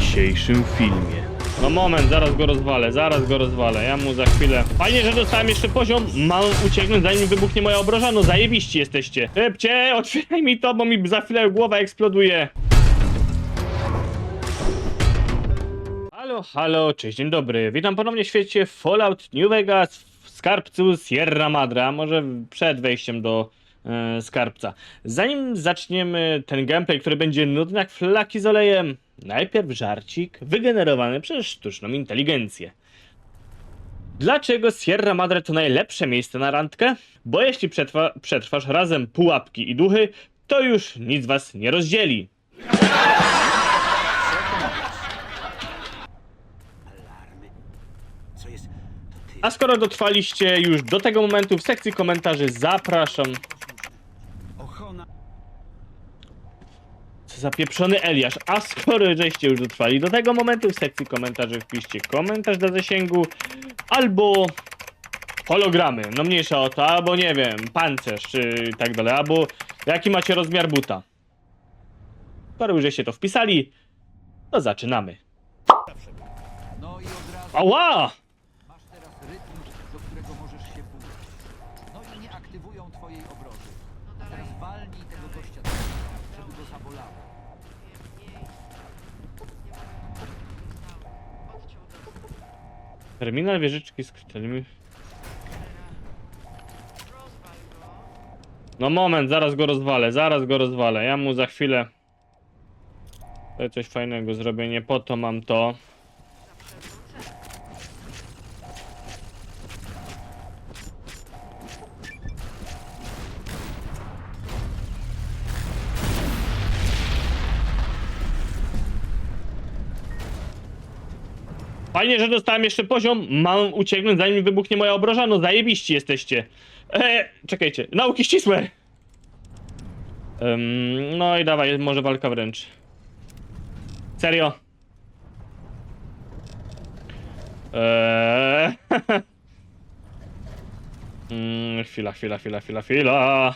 dzisiejszym filmie. No moment, zaraz go rozwalę, zaraz go rozwalę, ja mu za chwilę... Fajnie, że dostałem jeszcze poziom, mam ucieknąć zanim wybuchnie moja obroża, no zajebiści jesteście. Szybcie, otwieraj mi to, bo mi za chwilę głowa eksploduje. Halo, halo, cześć, dzień dobry. Witam ponownie w świecie Fallout New Vegas w skarbcu Sierra Madre, a może przed wejściem do e, skarbca. Zanim zaczniemy ten gameplay, który będzie nudny jak flaki z olejem, najpierw żarcik wygenerowany przez sztuczną inteligencję. Dlaczego Sierra Madre to najlepsze miejsce na randkę? Bo jeśli przetrwa, przetrwasz razem pułapki i duchy, to już nic was nie rozdzieli. A skoro dotrwaliście już do tego momentu, w sekcji komentarzy zapraszam. Co za pieprzony Eliasz. A skoro żeście już dotrwali do tego momentu, w sekcji komentarzy wpiszcie komentarz do zasięgu albo hologramy. No mniejsza o to, albo nie wiem, pancerz czy tak dalej, albo jaki macie rozmiar buta. Skoro już żeście to wpisali, to zaczynamy. No i od razu Ała! masz teraz rytm, do którego możesz się budzić. No i nie aktywują twojej. A teraz walnij tego gościa, do żeby go zabolało. Terminal wieżyczki z kryteriami. No moment, zaraz go rozwalę, zaraz go rozwalę. Ja mu za chwilę tutaj coś fajnego zrobię, nie po to mam to. Fajnie, że dostałem jeszcze poziom. Mam ucieknąć zanim wybuchnie moja obroża. No zajebiści jesteście. Eee, czekajcie. Nauki ścisłe. Ym, no i dawaj, może walka wręcz. Serio. Eee. mm, chwila, chwila, chwila, chwila, chwila.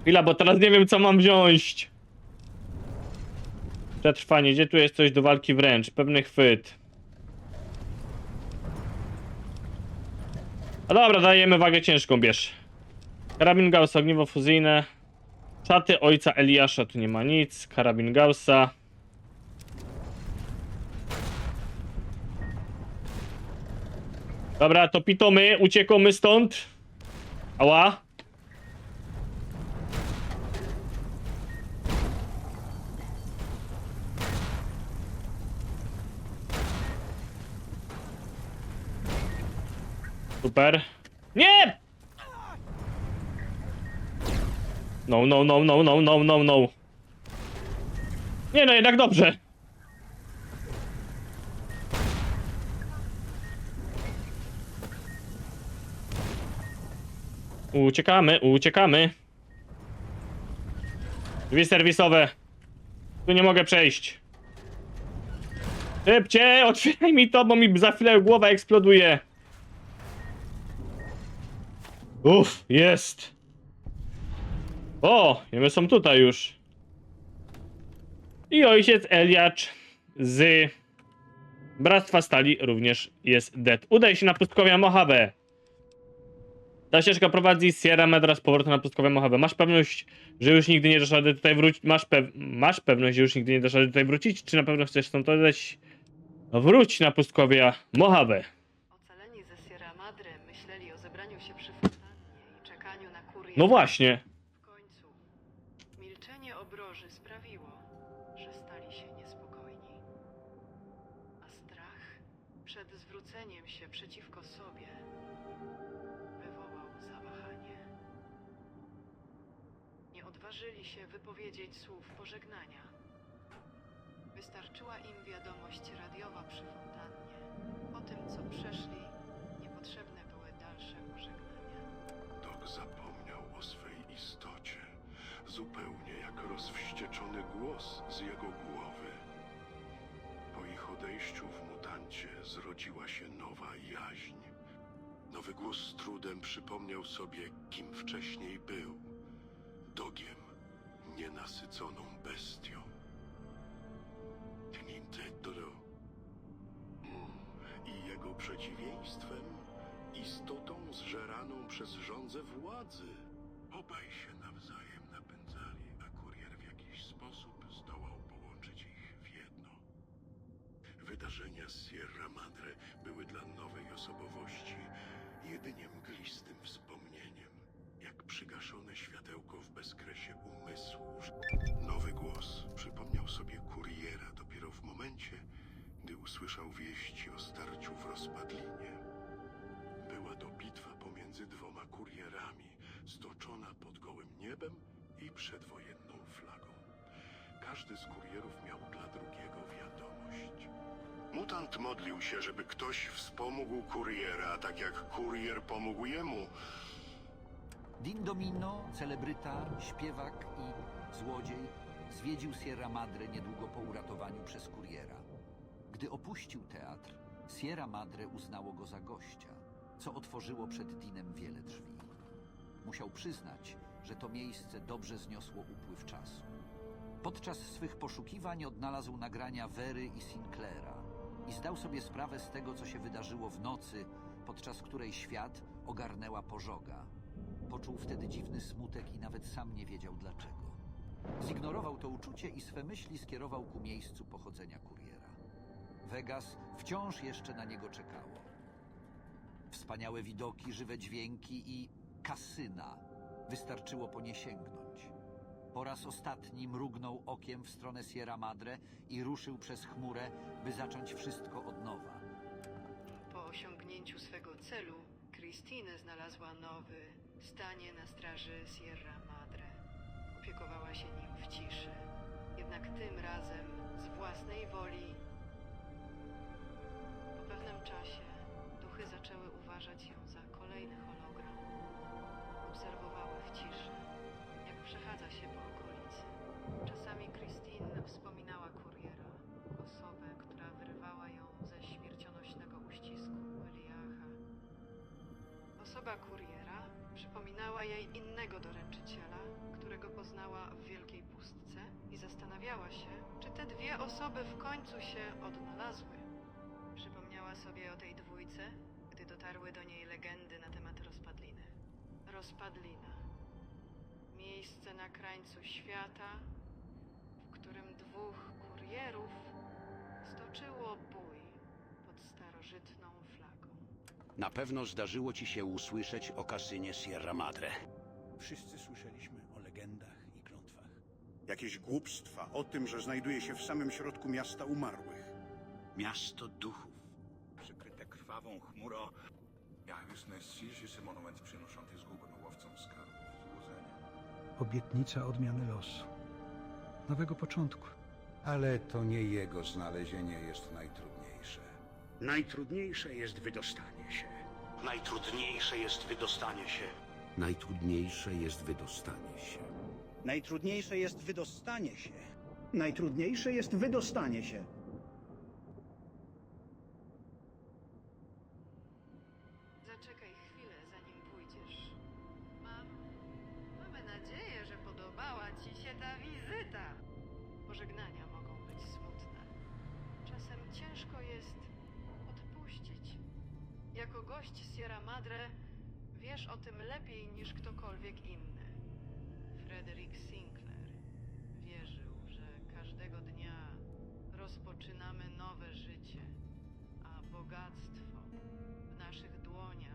Chwila, bo teraz nie wiem co mam wziąć. Przetrwanie, gdzie tu jest coś do walki wręcz? Pewny chwyt. A dobra, dajemy wagę ciężką, bierz. Karabin Gaussa, ogniwo fuzyjne. Czaty ojca Eliasza, tu nie ma nic. Karabin Gaussa. Dobra, to pitomy, uciekamy stąd. Ała. Super. Nie! No, no, no, no, no, no, no, no. Nie no, jednak dobrze. Uciekamy, uciekamy. Drzwi serwisowe. Tu nie mogę przejść. Szybcie, otwieraj mi to, bo mi za chwilę głowa eksploduje. Uff, jest. O, my są tutaj już. I ojciec Eliacz z Bractwa Stali również jest dead. Udaj się na pustkowia Mojave. Ta ścieżka prowadzi Sierra Madre z powrotem na pustkowia Mojave. Masz pewność, że już nigdy nie dasz rady tutaj wrócić? Masz, masz pewność, że już nigdy nie dasz rady tutaj wrócić? Czy na pewno chcesz stąd odejść? Wróć na pustkowia Mojave. Ocaleni ze Sierra Madre myśleli o zebraniu się przy fontannie i czekaniu na kurię. No właśnie. W końcu milczenie obroży sprawiło, że stali się niespokojni. A strach przed zwróceniem się przeciwko sobie wywołał zawahanie. Nie odważyli się wypowiedzieć słów pożegnania. Wystarczyła im wiadomość radiowa przy fontannie. Po tym, co przeszli, niepotrzebne były dalsze pożegnania. Dok zapomniał o zupełnie jak rozwścieczony głos z jego głowy. Po ich odejściu w mutancie zrodziła się nowa jaźń. Nowy głos z trudem przypomniał sobie, kim wcześniej był. Dogiem, nienasyconą bestią. Nintendo mm, i jego przeciwieństwem, istotą zżeraną przez żądzę władzy. Obaj się Wydarzenia z Sierra Madre były dla nowej osobowości jedynie mglistym wspomnieniem, jak przygaszone światełko w bezkresie umysłu. Nowy głos przypomniał sobie kuriera dopiero w momencie, gdy usłyszał wieści o starciu w rozpadlinie. Była to bitwa pomiędzy dwoma kurierami, stoczona pod gołym niebem i przedwojenną flagą. Każdy z kurierów miał dla drugiego wiadomość. Mutant modlił się, żeby ktoś wspomógł kuriera, tak jak kurier pomógł jemu. Din Domino, celebryta, śpiewak i złodziej, zwiedził Sierra Madre niedługo po uratowaniu przez kuriera. Gdy opuścił teatr, Sierra Madre uznało go za gościa, co otworzyło przed Dinem wiele drzwi. Musiał przyznać, że to miejsce dobrze zniosło upływ czasu. Podczas swych poszukiwań odnalazł nagrania Wery i Sinclaira i zdał sobie sprawę z tego, co się wydarzyło w nocy, podczas której świat ogarnęła pożoga. Poczuł wtedy dziwny smutek i nawet sam nie wiedział dlaczego. Zignorował to uczucie i swe myśli skierował ku miejscu pochodzenia kuriera. Vegas wciąż jeszcze na niego czekało. Wspaniałe widoki, żywe dźwięki i kasyna wystarczyło po nie sięgnąć. Po raz ostatni mrugnął okiem w stronę Sierra Madre i ruszył przez chmurę, by zacząć wszystko od nowa. Po osiągnięciu swego celu, Christine znalazła nowy, stanie na straży Sierra Madre. Opiekowała się nim w ciszy, jednak tym razem z własnej woli. Po pewnym czasie duchy zaczęły uważać ją za kolejny hologram. Obserwowały przechadza się po okolicy. Czasami Christine wspominała kuriera, osobę, która wyrwała ją ze śmiercionośnego uścisku Eliacha. Osoba kuriera przypominała jej innego doręczyciela, którego poznała w Wielkiej Pustce i zastanawiała się, czy te dwie osoby w końcu się odnalazły. Przypomniała sobie o tej dwójce, gdy dotarły do niej legendy na temat rozpadliny. Rozpadlina. Miejsce na krańcu świata, w którym dwóch kurierów stoczyło bój pod starożytną flagą. Na pewno zdarzyło ci się usłyszeć o kasynie Sierra Madre. Wszyscy słyszeliśmy o legendach i klątwach. Jakieś głupstwa o tym, że znajduje się w samym środku miasta umarłych. Miasto duchów. Przykryte krwawą chmurą. Ja już najsilniejszy monument przynoszący zgubę łowcom złudzenia. Obietnica odmiany losu. Nowego początku. Ale to nie jego znalezienie jest najtrudniejsze. Najtrudniejsze jest wydostanie się. Najtrudniejsze jest wydostanie się. Najtrudniejsze jest wydostanie się. Najtrudniejsze jest wydostanie się. Najtrudniejsze jest wydostanie się. Jako gość Sierra Madre wiesz o tym lepiej niż ktokolwiek inny. Frederick Sinclair wierzył, że każdego dnia rozpoczynamy nowe życie, a bogactwo w naszych dłoniach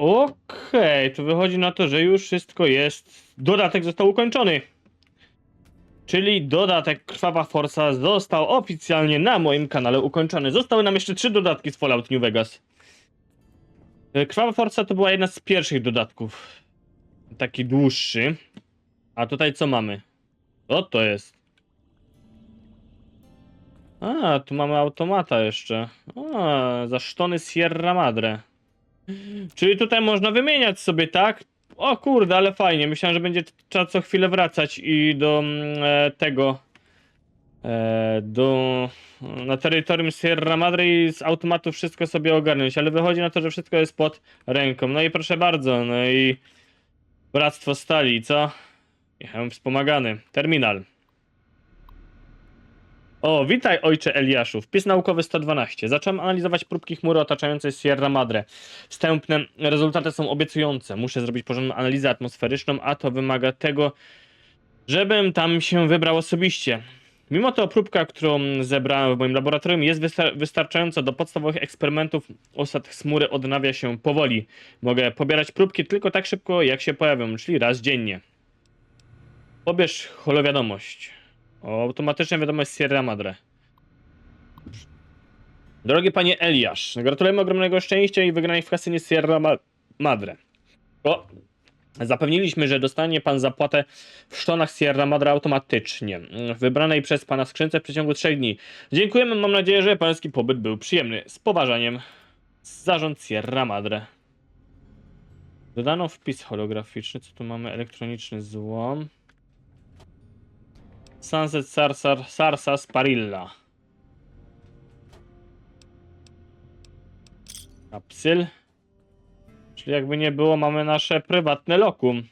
Okej, to wychodzi na to, że już wszystko jest. Dodatek został ukończony. Czyli dodatek Krwawa Forza został oficjalnie na moim kanale ukończony. Zostały nam jeszcze trzy dodatki z Fallout New Vegas. E, Krwawa Forza to była jedna z pierwszych dodatków. Taki dłuższy. A tutaj co mamy? Co to jest? A, tu mamy automata jeszcze. A, za sztony Sierra Madre. Czyli tutaj można wymieniać sobie, tak? O kurde, ale fajnie. Myślałem, że będzie trzeba co chwilę wracać i do mm, e, tego. E, do. Na terytorium Sierra Madre i z automatu wszystko sobie ogarnąć, ale wychodzi na to, że wszystko jest pod ręką. No i proszę bardzo, no i. Bractwo Stali, co? Jechałem wspomagany. Terminal. O, witaj ojcze Eliaszu. Wpis naukowy 112. Zacząłem analizować próbki chmury otaczającej Sierra Madre. Wstępne rezultaty są obiecujące. Muszę zrobić porządną analizę atmosferyczną, a to wymaga tego, żebym tam się wybrał osobiście. Mimo to próbka, którą zebrałem w moim laboratorium jest wystar- wystarczająca do podstawowych eksperymentów. Osad chmury odnawia się powoli. Mogę pobierać próbki tylko tak szybko, jak się pojawią, czyli raz dziennie. Pobierz holowiadomość. O, automatyczna wiadomość Sierra Madre. Drogi panie Eliasz, gratulujemy ogromnego szczęścia i wygranej w kasynie Sierra Ma Madre. O, zapewniliśmy, że dostanie pan zapłatę w sztonach Sierra Madre automatycznie, w wybranej przez pana skrzynce w przeciągu trzech dni. Dziękujemy, mam nadzieję, że pański pobyt był przyjemny. Z poważaniem, Zarząd Sierra Madre. Dodano wpis holograficzny, co tu mamy? Elektroniczny złom. Sunset Sarsar, Sarsas Parilla. Kapsyl. Czyli jakby nie było, mamy nasze prywatne lokum.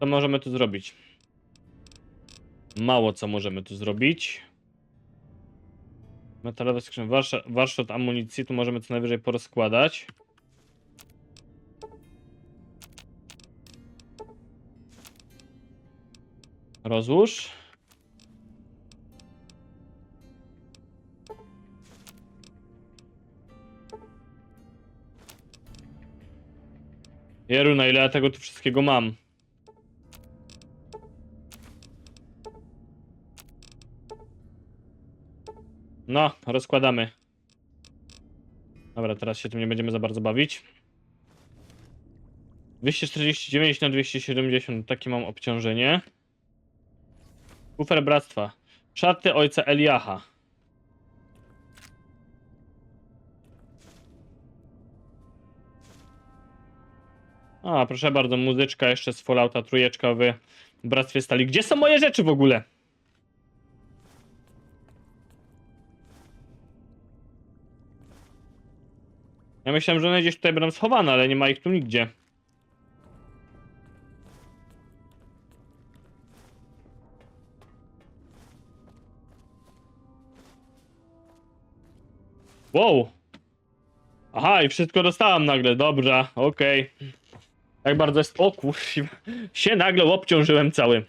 Co możemy tu zrobić? Mało co możemy tu zrobić. Metalowe skrzynie, warsztat, warsztat amunicji, tu możemy co najwyżej porozkładać. Rozłóż. Jeru, na ile ja tego tu wszystkiego mam? No, rozkładamy. Dobra, teraz się tym nie będziemy za bardzo bawić. 249 na 270, takie mam obciążenie. Kufer Bractwa. Szaty ojca Eliacha. A, proszę bardzo, muzyczka jeszcze z Fallouta trójeczka w Bractwie Stali. Gdzie są moje rzeczy w ogóle? Ja myślałem, że one gdzieś tutaj będą schowane, ale nie ma ich tu nigdzie. Wow. Aha, i wszystko dostałam nagle, dobrze, okej. Tak bardzo jest... O kurwa, się nagle obciążyłem cały.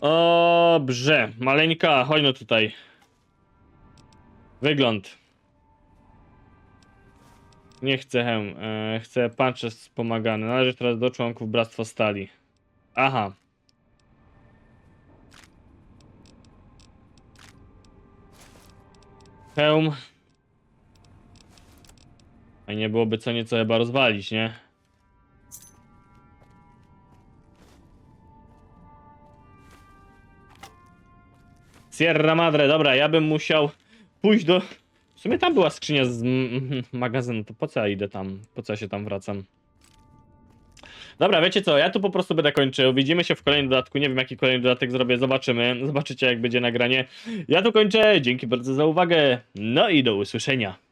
Dobrze, maleńka, chodź no tutaj. Wygląd. Nie chcę hem, e, chcę pancze wspomagane. Należy teraz do członków Bractwa Stali. Aha. Hełm. Nie byłoby co nieco chyba rozwalić, nie? Sierra Madre, dobra, ja bym musiał pójść do... W sumie tam była skrzynia z magazynu, to po co ja idę tam? Po co ja się tam wracam? Dobra, wiecie co, ja tu po prostu będę kończył. Widzimy się w kolejnym dodatku. Nie wiem, jaki kolejny dodatek zrobię. Zobaczymy. Zobaczycie, jak będzie nagranie. Ja tu kończę. Dzięki bardzo za uwagę. No i do usłyszenia.